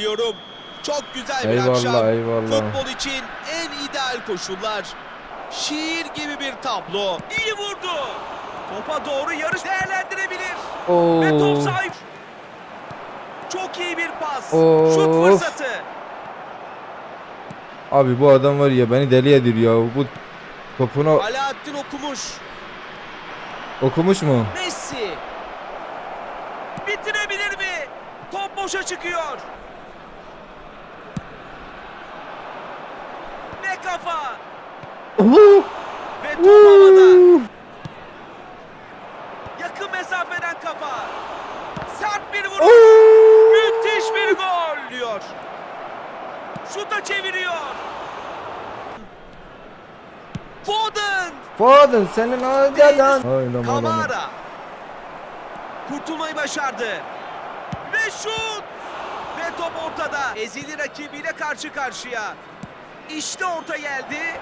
diliyorum. Çok güzel bir Eyvallah, akşam. eyvallah. Futbol için en ideal koşullar. Şiir gibi bir tablo. İyi vurdu. Topa doğru yarış değerlendirebilir. Ve top Oo. sahip. Çok iyi bir pas. Of. Şut fırsatı. Abi bu adam var ya beni deli ediyor ya. Bu topunu Alaaddin okumuş. okumuş mu? Messi. Bitirebilir mi? Top boşa çıkıyor. Ne kafa. Ve top havada. Yakın mesafeden kafa. Sert bir vuruş. Müthiş bir gol diyor. Şuta çeviriyor. Foden. Foden senin. Aynen Kamara. Kurtulmayı başardı. Ve şut. Ve top ortada. Ezili rakibiyle karşı karşıya. İşte orta geldi.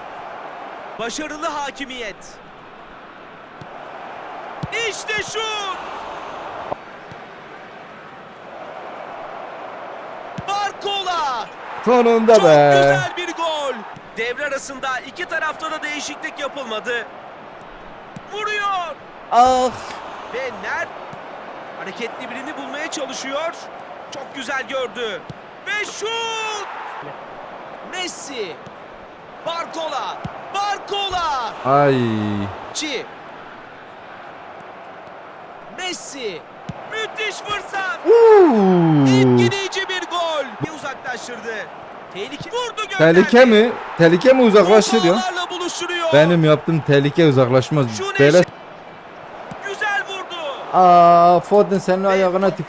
Başarılı hakimiyet. İşte şut. Barcola. Sonunda Çok be. güzel bir gol. Devre arasında iki tarafta da değişiklik yapılmadı. Vuruyor. Ah. Ve Ner hareketli birini bulmaya çalışıyor. Çok güzel gördü. Ve şut! Messi. Barcola. Barcola. Ay. Çi. Messi. Müthiş fırsat. Uuu. Etkileyici bir gol. Bir uzaklaştırdı. Tehlike vurdu gönderdi. Tehlike mi? Tehlike mi uzaklaşır ya? Benim yaptığım tehlike uzaklaşmaz. Böyle Güzel vurdu. Aa Foden senin ayağına tük.